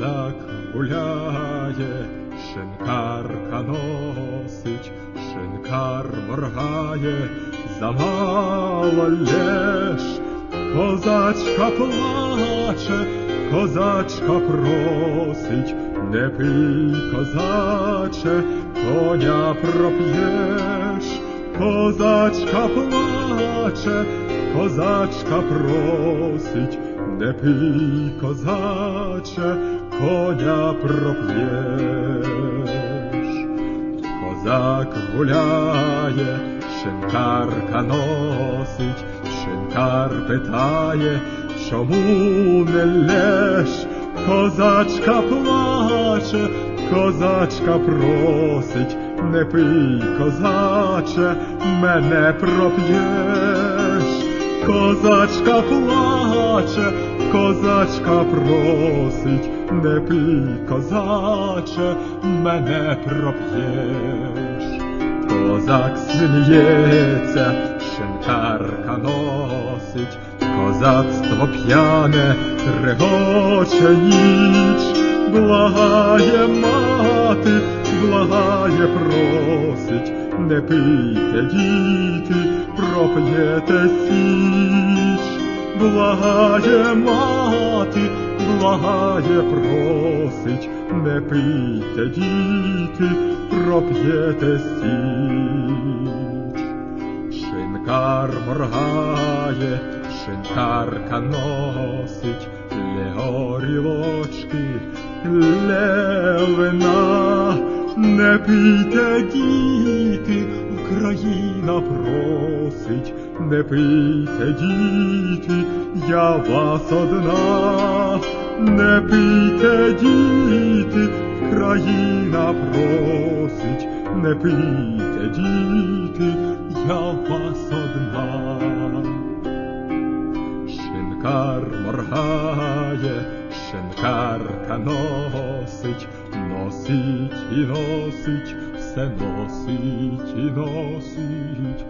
козак гуляє, шинкарка носить, шинкар моргає, замало лєш, козачка плаче, козачка просить, не пий, козаче, коня проп'єш, козачка плаче, козачка просить. Не пий, козаче, коня проп'єш. Козак гуляє, шинкарка носить, шинкар питає, чому не лєш? Козачка плаче, козачка просить, не пий, козаче, мене проп'єш. Козачка плаче, козачка просить, не пий, козаче, мене проп'єш. Козак сміється, шинкарка носить, козацтво п'яне, регоче ніч, благає мати, благає просить, не пийте, діти, проп'єте січ, благає мати, благає просить, не пийте, діти, проп'єте січ. Шинкар моргає, шинкарка носить, лє горілочки, лє вина, не пийте, діти, Україна просить, не пийте, діти, я вас одна, не пийте, діти, країна просить, не пийте, діти, я вас одна. Шинкар моргає, шинкарка носить, носить і носить, все носить і носить,